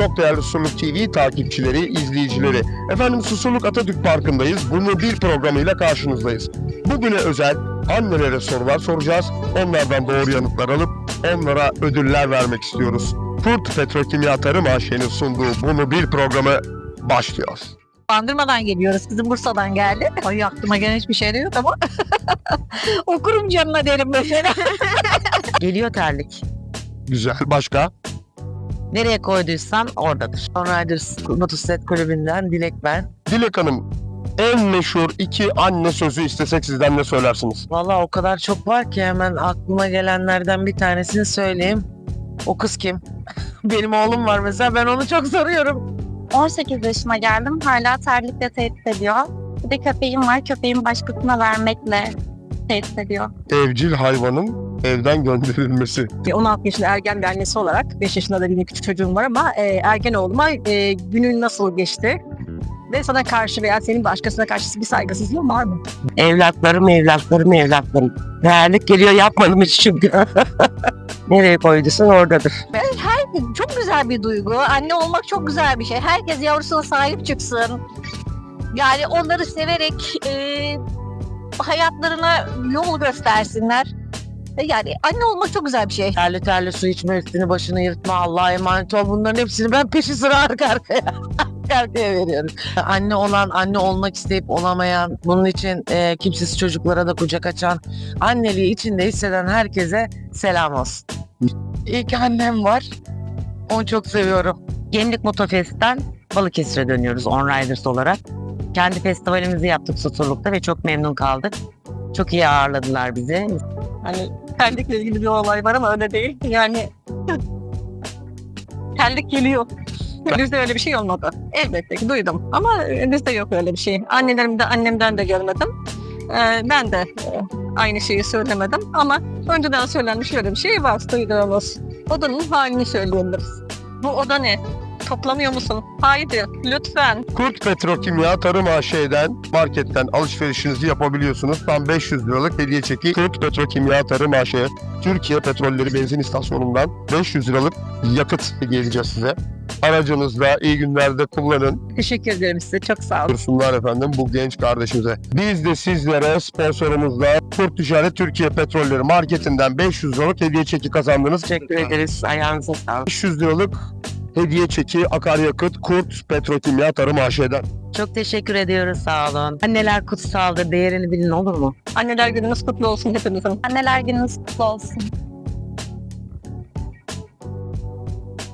Çok değerli Susurluk TV takipçileri, izleyicileri. Efendim Susurluk Atatürk Parkı'ndayız. Bunu bir programıyla karşınızdayız. Bugüne özel annelere sorular soracağız. Onlardan doğru yanıtlar alıp onlara ödüller vermek istiyoruz. Kurt Petrokimya Tarım AŞ'nin sunduğu Bunu Bir programı başlıyor. Bandırmadan geliyoruz. Kızım Bursa'dan geldi. Ay aklıma gelen hiçbir şey de yok ama okurum canına derim mesela. Geliyor terlik. Güzel. Başka? Nereye koyduysan oradadır. Riders Motosiklet Kulübü'nden Dilek ben. Dilek Hanım, en meşhur iki anne sözü istesek sizden ne söylersiniz? Valla o kadar çok var ki hemen aklıma gelenlerden bir tanesini söyleyeyim. O kız kim? Benim oğlum var mesela ben onu çok soruyorum. 18 yaşına geldim. Hala terlikle tehdit ediyor. Bir de köpeğim var. Köpeğimi başkasına vermekle tehdit ediyor. Evcil hayvanın evden gönderilmesi. 16 yaşında ergen bir annesi olarak 5 yaşında da benim küçük çocuğum var ama e, ergen oğluma e, günün nasıl geçti? Ve sana karşı veya senin başkasına karşı bir saygısızlığın var mı? Evlatlarım, evlatlarım, evlatlarım. Terlik geliyor yapmadım hiç çünkü. Nereye koyduysan oradadır. Çok güzel bir duygu. Anne olmak çok güzel bir şey. Herkes yavrusuna sahip çıksın. Yani onları severek e, hayatlarına yol göstersinler. E, Yani anne olmak çok güzel bir şey. Terli terli su içme, üstünü başını yırtma, Allah'a emanet ol. Bunların hepsini ben peşi sıra arka arkaya, arka arkaya veriyorum. Anne olan, anne olmak isteyip olamayan, bunun için e, kimsesiz çocuklara da kucak açan, anneliği içinde hisseden herkese selam olsun. İyi ki annem var. Onu çok seviyorum. Gemlik Motofest'ten Balıkesir'e dönüyoruz On Riders olarak. Kendi festivalimizi yaptık Susurluk'ta ve çok memnun kaldık. Çok iyi ağırladılar bizi. Hani terlikle ilgili bir olay var ama öyle değil. Yani terlik geliyor. Bizde öyle bir şey olmadı. Elbette ki duydum ama bizde yok öyle bir şey. Annelerimden, annemden de görmedim. Ee, ben de e, aynı şeyi söylemedim ama önceden söylenmiş öyle bir şey var duyduğumuz. Odanın halini söyleyebiliriz. Bu oda ne? Toplamıyor musun? Haydi lütfen. Kurt Petrokimya Tarım AŞ'den marketten alışverişinizi yapabiliyorsunuz. Tam 500 liralık hediye çeki Kurt Petrokimya Tarım AŞ Türkiye Petrolleri Benzin İstasyonu'ndan 500 liralık yakıt hediye edeceğiz size. Aracınızda iyi günlerde kullanın. Teşekkür ederim size. Çok sağ olun. Buyursunlar efendim bu genç kardeşimize. Biz de sizlere sponsorumuzla Kurt Ticaret Türkiye Petrolleri Marketi'nden 500 liralık hediye çeki kazandınız. Teşekkür ederiz. Ayağınıza sağlık. 500 liralık hediye çeki akaryakıt Kurt Petrokimya Tarım AŞ'den. Çok teşekkür ediyoruz. Sağ olun. Anneler kutsaldır. Değerini bilin olur mu? Anneler gününüz kutlu olsun hepinizin. Anneler gününüz kutlu olsun.